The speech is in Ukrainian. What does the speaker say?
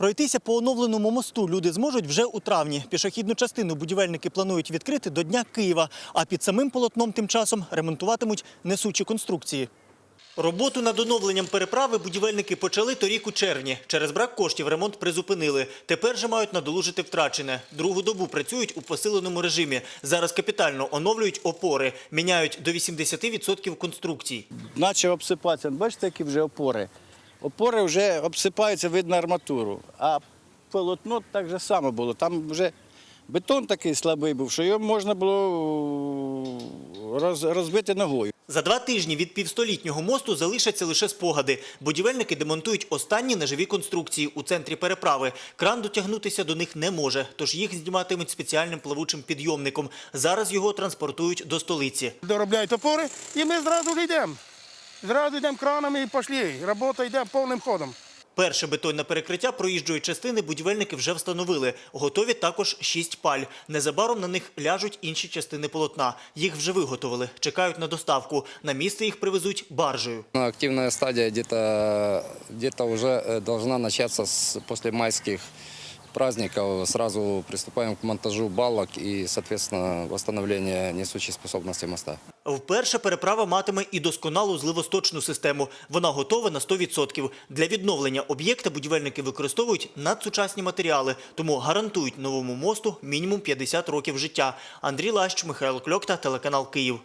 Пройтися по оновленому мосту люди зможуть вже у травні. Пішохідну частину будівельники планують відкрити до Дня Києва, а під самим полотном тим часом ремонтуватимуть несучі конструкції. Роботу над оновленням переправи будівельники почали торік у червні. Через брак коштів ремонт призупинили. Тепер же мають надолужити втрачене. Другу добу працюють у посиленому режимі. Зараз капітально оновлюють опори, міняють до 80% конструкцій. почав обсипатися. Бачите, які вже опори. Опори вже обсипаються, видно арматуру. А полотно так же само було. Там вже бетон такий слабий був, що його можна було розбити ногою. За два тижні від півстолітнього мосту залишаться лише спогади. Будівельники демонтують останні неживі конструкції у центрі переправи. Кран дотягнутися до них не може, тож їх зніматимуть спеціальним плавучим підйомником. Зараз його транспортують до столиці. доробляють опори, і ми зразу йдемо. Зразу йдемо кранами і пішли. Робота йде повним ходом. Перше бетонне перекриття проїжджої частини будівельники вже встановили. Готові також шість паль. Незабаром на них ляжуть інші частини полотна. Їх вже виготовили. Чекають на доставку. На місце їх привезуть баржею. Ну, Активная стадия где-то где уже э, должна начаться с, после майских праздников. Сразу приступаем к монтажу балок и, соответственно, восстановление несущей способности моста. Вперше переправа матиме і досконалу зливосточну систему. Вона готова на 100%. Для відновлення об'єкта будівельники використовують надсучасні матеріали, тому гарантують новому мосту мінімум 50 років життя. Андрій Лащ, Михайло Кльокта, телеканал Київ.